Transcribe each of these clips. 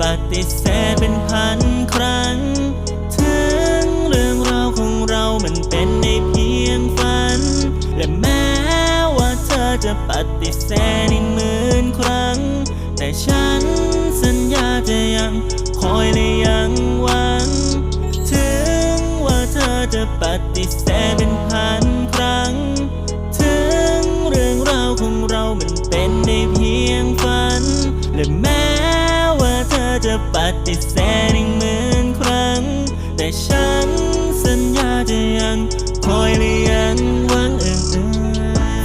ปฏิเสธเป็นพันครั้ง ถึงเรื่องราวของเรามันเป็นในเพียงฝัน และแม้ว่าเธอจะปฏิเสธอีกหมื่นครั้ง แต่ฉันสัญญาจะยังคอยและยัง จะปฏิเสธอีกหมื่นครั้ง แต่ฉันสัญญาจะยังคอยและยังหวังเอื่น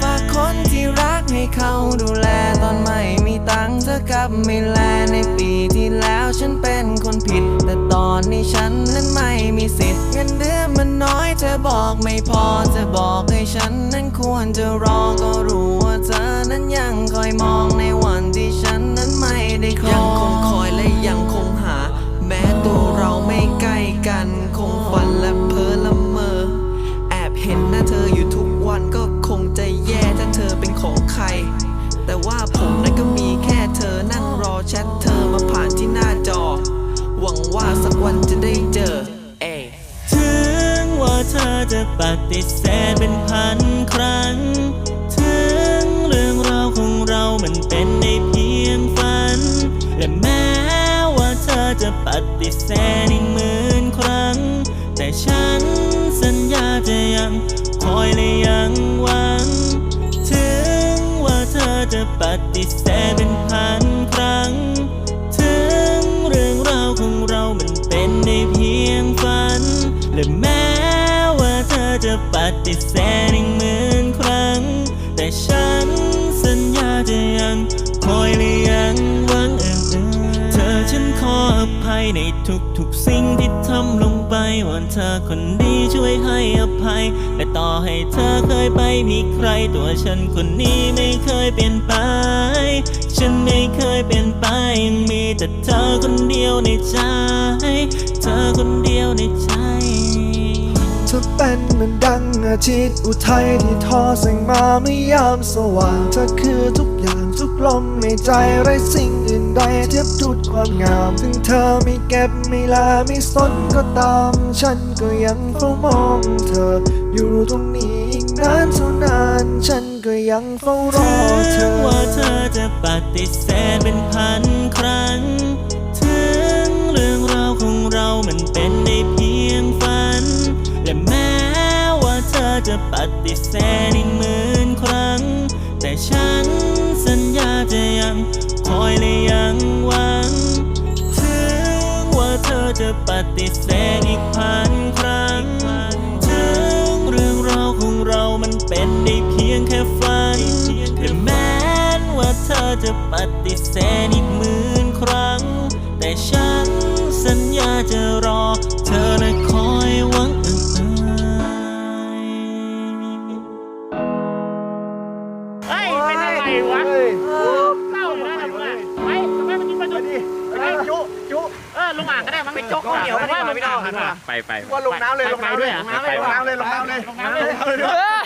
ฝากคนที่รักให้เขาดูแลตอนไม่มีตังค์เธอกลับไม่แลในปีที่แล้วฉันเป็นคนผิด แต่ตอนนี้ฉันนั้นไม่มีสิทธิ์เงินเดือนมันน้อยเธอบอกไม่พอเธอบอกให้ฉันนั้นควรจะรอก็ร ปฏิเสธเป็นพันครั้ง ถึงเรื่องราวของเรามันเป็นได้เพียงฝัน และแม้ว่าเธอจะปฏิเสธอีกหมื่นครั้ง แต่ฉันสัญญาจะยังคอยและยังหวัง ถึงว่าเธอจะปฏิ จะปฏิเสธอีกหมื่นครั้ง แต่ฉันสัญญาจะยังคอยและยังหวังเอื่นเธอฉันขออภัยในทุกๆสิ่งที่ทำลงไปวันเธอคนดีช่วยให้อภัย และต่อให้เธอเคยไปมีใคร ตัวฉันคนนี้ไม่เคยเปลี่ยนไป ฉันไม่เคยเปลี่ยนไปยังมีแต่เธอคนเดียวในใจ เธอคนเดียวในใจ เธอเป็นเหมือนดังอาทิตย์อุทัยที่ทอแสงมาไม่ยามสว่าง เธอคือทุกอย่างทุกลมในใจไรสิ่งอื่นใดเทียบทุดความงาม ถึงเธอไม่เก็บไม่ลาไม่สนก็ตาม ฉันก็ยังเฝ้ามองเธอ อยู่ตรงนี้อีกนานเท่านาน ฉันก็ยังเฝ้ารอเธอว่าเธอจะปฏิเสธเป็นพัน เธอจะปฏิเสธอีกพันครั้ง ถึงเรื่องราวของเรามันเป็นได้เพียงแค่ฝันและแม้ว่าเธอจะปฏิเสธอีกหมื่นครั้ง แต่ฉันสัญญาจะรอ เธอและคอยหวังเอื่นเฮ้ย เป็นอะไรวะ มั้งไปจกข้าวเหนียวก็ได้มั้งพี่น้องไปไปว่าลงน้ำเลยลงน้ำเลยลงน้ำเลยลงน้ำเลยลงน้ำเลยลงน้ำเลย